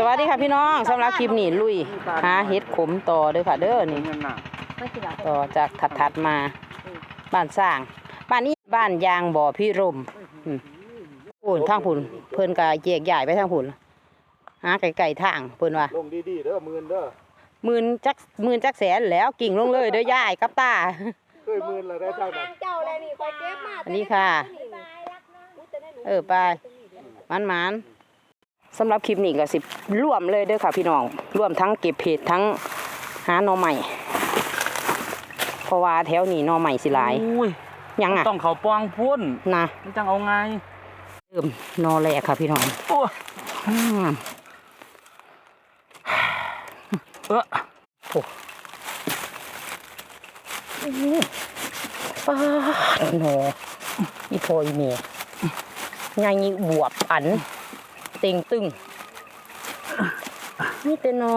สวัสดีค่ะพี่น้องสำหรับคลิปนี้ลุยหาเห็ดขมต่อเด้อค่ะเด้อนี่เงินน่ะต่อจากถัดถัดๆมา บ้านสร้าง บ้านนี้บ้านยางบ่อพี่รมอืมพุ่นทางพุ่นเพิ่นก็แยกย้ายไปทางพุ่นหาไกลๆทางเพิ่นว่าลงดีๆเด้อหมื่นเด้อหมื่นจักหมื่นจักแสนแล้วกิ่งลงเลยเด้อยายกับตาเคยหมื่นแล้วได้เท่านั้นเจ้าเลยนี่คอยเก็บมาอันนี้ค่ะ เออไปมันมันๆ สำหรับคลิปนี้ก็สิร่วมเลยเด้อค่ะพี่น้องร่วมทั้งเก็บเห็ดทั้งหาหน่อใหม่เพราะว่าแถวนี้หน่อใหม่สิหลายอุ้ยยังอะต้องเขาปองพุ่นนะมันจังเอาไงเริ่มหนอแรกค่ะพี่น้องโอ้ยอืมเออป้าดหนออีพออีเมยไงบวบอัน เต็งตึงนี่เป็นหนอ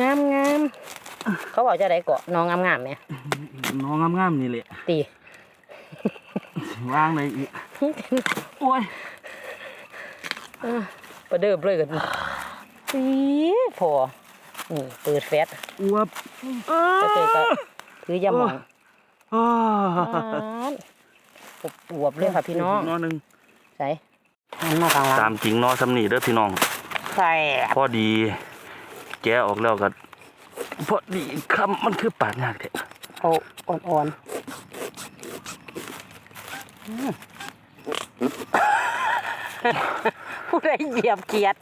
งามงามๆเขาบอกจะได้เกาะหนองามงามๆไหมน้องงามๆนี่แหละตีวางเลยอีกโอ้ยประเดิมเลยกันอีพอนี่เปิดแฟตอวบก็เจอก็คือยาหมองอ้าอบอวบเลยค่ะพี่น้องนอหนึ่งใส่ มันมาทางหลังตามจริงนอสำนีเด้อพี่น้อง ใส่พอดี แกะออกแล้วก็พอดีคำมันคือปาดยากเด้เอาอ่อนๆอืม ผู้ใดเหยียบเกียด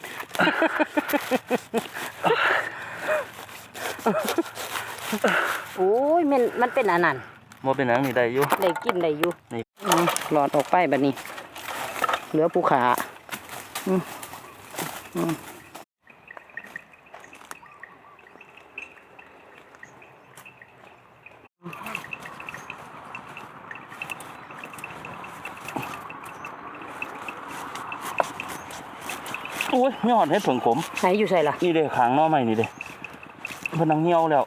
โอ้ยมันมันเป็นอันนั้นบ่เป็นหนังนี่ได้อยู่ ได้กินได้อยู่นี่ อืมหลอดออกไปแบบนี้ เหลือภูขาอืมอืมโอ้ยไม่หอดให้ผงขม ไหนอยู่ใส่ล่ะ นี่เด้ขางนอใหม่นี่เด้เพิ่นนังเหี่ยวแล้ว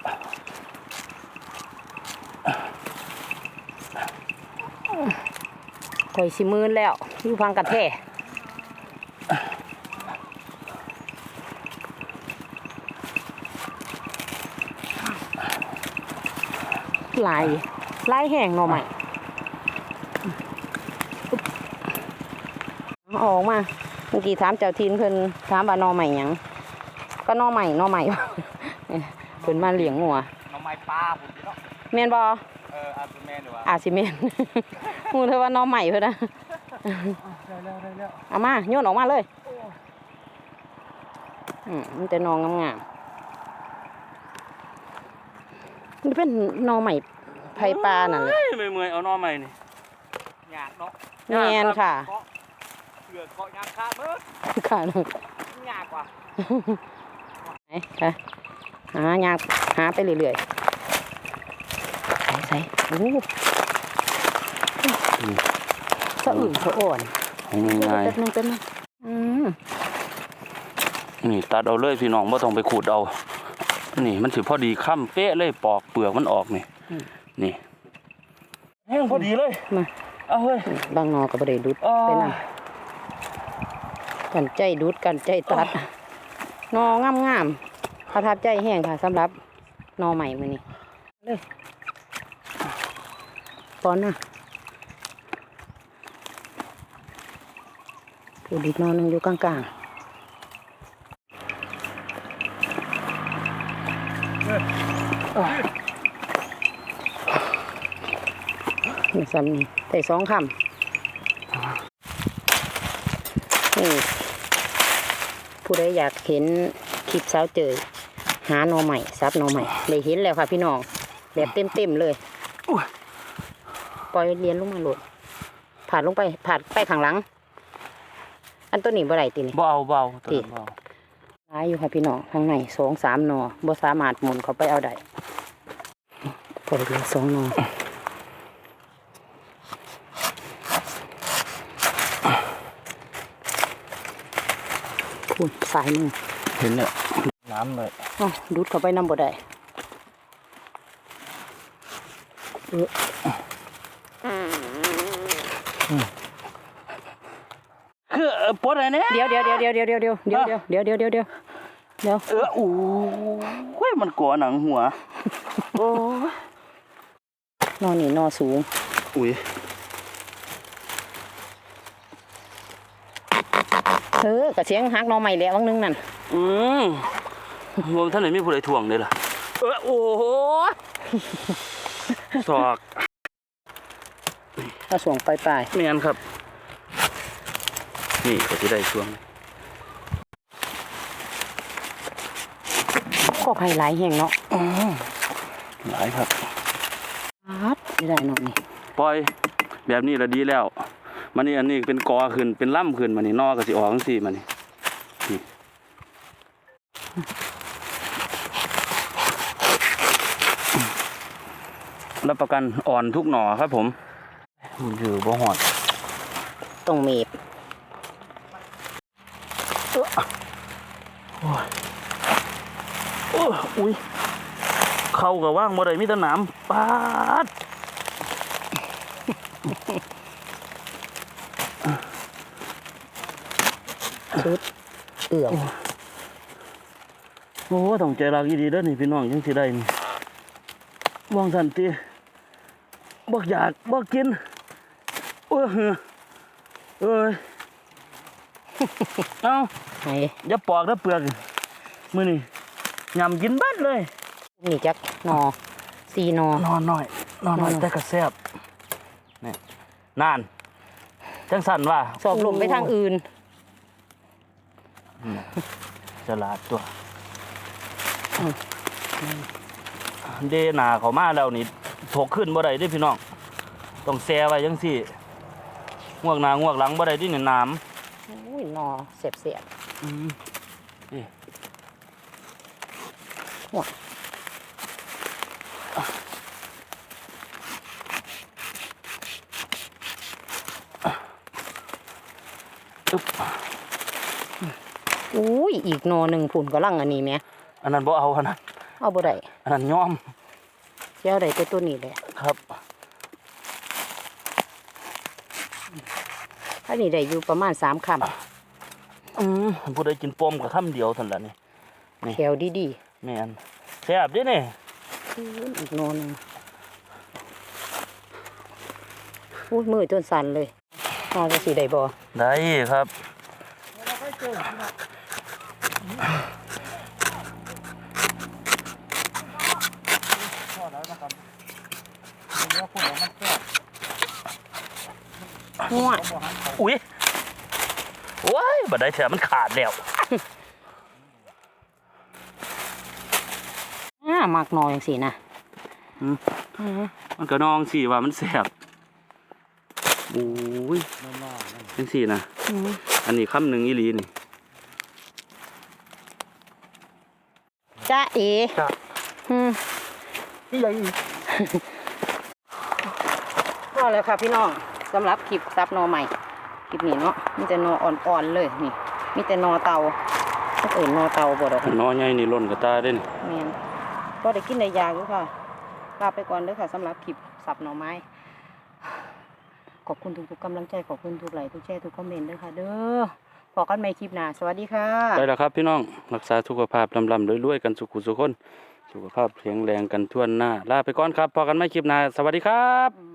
ข่อยสิมืนแล้ว อยู่ฟังกระแท่ลายลายแห้งหน่อใหม่เอาออกมาเมื่อกี้ถามเจ้าทินเพิ่นถามว่าหน่อใหม่หยังก็หน่อใหม่หน่อใหม่เพิ่นมาเลี้ยงงัวน้องไม้ปลาผมเนาะแม่นบ่เอออาร์ตแมนหรือว่าอาสิแม่นฮู้เธอว่าหน่อใหม่เพิ่นนะ ได้แล้วได้แล้วเอามาโยนออกมาเลยอืมมันจะนองงามๆมันเป็นหนอใหม่ไผ่ปลานั่นแหละเฮ้ยเมื่อยๆเอานอใหม่นี่หยาดเนาะแมนค่ะเกาเสือเกาะยางคาดเบิดค่ะหยาดกว่าไหนค่ะหายางหาไปเรื่อยๆใส่ใส่โอ้ สะอื่นสะอ่อนง่ายแป๊บนึงแป๊บนึงอืมๆนี่ตัดเอาเลยพี่น้องไม่ต้องไปขูดเอา นี่มันถือพอดีค่ำเป๊ะเลยปอกเปลือกมันออกนี่นี่แห้งพอดีเลยมาเอาเฮ้ยบางหนอก็บ่ได้ดุดอ๋อไปนั่นกันใจดุดกันใจตัดหนองามงามๆประทับใจแห้งค่ะสำหรับหนอใหม่มื้อนี้เลยปอนนะ ผู้ดิดหนอหนึงอยู่กลางๆนี่ซ้ำนี่แต่สองคำนี่ผู้ใดอยากเห็นคลิปสาวเจยหาหนอใหม่ซับหนอใหม่ได้เห็นแล้วค่ะพี่น้อง แบบเต็มๆเลยอุ้ยปล่อยเรียนลงมาโหลดผ่านลงไปผ่านไปข้างหลัง อันตัวนี้บ่ได้ตินี่เบาเบาๆตัวตินั้นเบาร้ายอยู่ค่ะพี่น้องข้างในสองสามหนอบ่สามารถหมุนเข้าไปเอาได้พอได้เหลือสองหนอพูดสายมือเห็นเนี่ยน้ำเลยอ้าวดูดเข้าไปน้ำบ่ได้เออคือเอ่อ ปวดอะไรเนี่ยเดี๋ยวเดี๋ยวเดี๋ยวเดี๋ยวเดี๋ยวเดี๋ยวเดี๋ยวเดี๋ยวเดี๋ยวเดี๋ยวเดี๋ยวเออโอ้เฮ้ยมันก่อหนังหัวโอ้ยนอนนี่นอสูง อุ้ยเออกระเสียงหักหนอใหม่แล้ววังนึงนั่น อืมว่าท่านไหนมีผู้ใดถ่วงเลยล่ะ เออโอ้โหศอกเอาสวงปลายปลายแม่นครับ นี่ก็สิได้ช่วงก็ไข่หลายแห่งเนาะอืมหลายครับครับไม่ได้เนาะนี่ปล่อยแบบนี้ละดีแล้วมันนี่อันนี้เป็นกอขึ้นเป็นล่ำขึ้นมันนี่นอก็สิออกจังซี่มันนี่นี่รับประกันอ่อนทุกหน่อครับผมมันอยู่บ่หอดตรงเมบ โอ้อุ้ย เข้ากับว่างบ่ได้มีแต่หนามปาดชุดเอื่อมโอ้ต้องใจรักอีดีเด้อนี่พี่น้องยังสิได้นี่ว่างสันติบ่อยากบ่กิน โอ้ยเหอะเอ้ย เอ้าไหนอย่าปอกนะเปลือกมื้อนี้ยำกินเบัดเลยนี่จักนอสีนอนอนหน่อยนอนหน่อยนอนแต่ก็แซ่บนี่นานจังสั่นว่าสอบลมไปทางอื่นฉลาดตัวเดหนาเขามาแล้วนี่ถกขึ้นบ่ได้เด้พี่น้อง ต้องแซ่ไว้จังซี่งวกหน้างวกหลังบ่ได้ดิเนี่ยน้ อุ้ยนอเสียบเสียบำอืมนี่หัวอึ๊บอุ้ยอีกนอหนึ่งผุนก็ลังอันนี้แหม่อันนั้นบ่เอาอันนั้นเอาบ่ได้อันนั้นยอมเจ้าได้แต่ตัวนี้แหละครับ นนี้ได้อยู่ประมาณสามคอืมผู้ใดกินปมกับคำเดียวเท่านั้นล่ะนี่ำแถวดีแม่นแซ่บเด้นี่ๆอุ้ยอีกนอหนึ่งอุ้ยมือจนสั่นเลยนอจะสีได้บ่ได้ครับหัวอุ้ยโอ้ย บัดได้แถมมันขาดแล้วอ่ามักนออย่างสีนะอืมมันก็นองสิว่ามันแสบโอ้ยจังสี่นะอืมอันนี้คำหนึ่งอีหลีนี่จ้าเอจ้ะอืมพี่ใหญ่พอแล้วค่ะพี่น้องสำหรับคลิปซับนอใหม่ค ลิปนี้เนาะมีแต่นออ่อนๆเลยนี่มีแต่นอเตาเอื่นนอเตาบ่ดอกนอใหญ่นี่ล่นกระตาเด้นแม่นก็ได้กินได้ยากอยู่ค่ะลาไปก่อนเด้อค่ะสำหรับคลิปสับหน่อไม้ขอบคุณทุกๆกำลังใจขอบคุณทุกไลค์ทุกแชร์ทุกคอมเมนต์เด้อค่ะ เด้อพอกันใหม่คลิปหน้าสวัสดีค่ะไปแล้วครับพี่น้องรักษาสุขภาพลำๆรวยๆกันสุขุสุขคน สุขภาพแข็งแรงกันทั่วหน้าลาไปก่อนครับพอกันไม่คลิปหน้าสวัสดีครับอืม